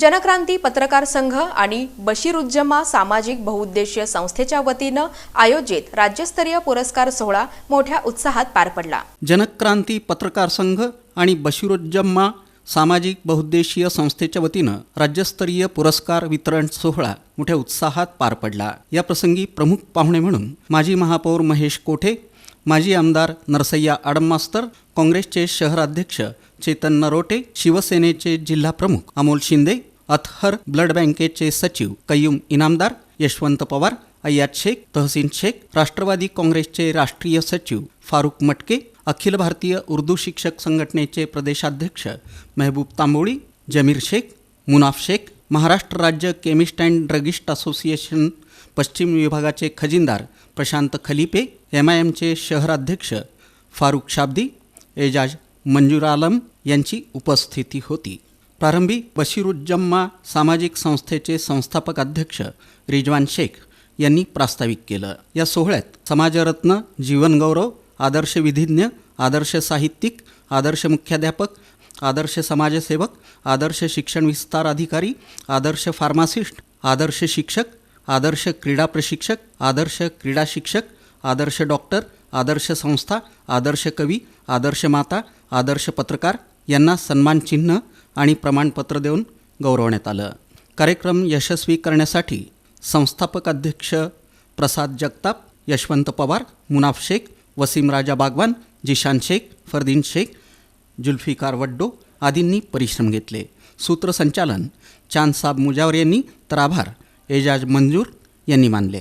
जनक्रांती पत्रकार संघ आणि बशीरुज्जमा सामाजिक बहुउद्देशीय संस्थेच्या वतीनं आयोजित राज्यस्तरीय पुरस्कार सोहळा मोठ्या उत्साहात पार पडला. जनक्रांती पत्रकार संघ आणि बशीरुज्जम्मा सामाजिक बहुउद्देशीय संस्थेच्या वतीनं राज्यस्तरीय पुरस्कार वितरण सोहळा मोठ्या उत्साहात पार पडला. या प्रसंगी प्रमुख पाहुणे म्हणून माजी महापौर महेश कोठे माजी आमदार नरसय्या आडममास्तर काँग्रेसचे शहराध्यक्ष चेतन नरोटे शिवसेनेचे जिल्हा प्रमुख अमोल शिंदे अथहर ब्लड बँकेचे सचिव कय्यूम इनामदार यशवंत पवार अय्याद शेख तहसीन शेख राष्ट्रवादी काँग्रेसचे राष्ट्रीय सचिव फारुक मटके अखिल भारतीय उर्दू शिक्षक संघटनेचे प्रदेशाध्यक्ष मेहबूब तांबोळी जमीर शेख मुनाफ शेख महाराष्ट्र राज्य केमिस्ट अँड ड्रगिस्ट असोसिएशन पश्चिम विभागाचे खजिनदार प्रशांत खलिपे एम आय एमचे शहराध्यक्ष फारुख शाब्दी एजाज मंजूर आलम यांची उपस्थिती होती. प्रारंभी बशीरुज्जम्मा सामाजिक संस्थेचे संस्थापक अध्यक्ष रिजवान शेख यांनी प्रास्ताविक केलं. या सोहळ्यात समाजरत्न जीवनगौरव आदर्श विधिज्ञ आदर्श साहित्यिक आदर्श मुख्याध्यापक आदर्श समाजसेवक आदर्श शिक्षण विस्तार अधिकारी आदर्श फार्मासिस्ट आदर्श शिक्षक आदर्श क्रीडा प्रशिक्षक आदर्श क्रीडा शिक्षक आदर्श डॉक्टर आदर्श संस्था आदर्श कवी आदर्श माता आदर्श पत्रकार यांना सन्मानचिन्ह आणि प्रमाणपत्र देऊन गौरवण्यात आलं. कार्यक्रम यशस्वी करण्यासाठी संस्थापक अध्यक्ष प्रसाद जगताप यशवंत पवार मुनाफ शेख वसीम राजा बागवान जिशान शेख फरदीन शेख जुल्फिकार वड्डो आदींनी परिश्रम घेतले. सूत्रसंचालन चांदसाब मुजावर यांनी तर आभार. एजाज मंजूर यांनी मानले.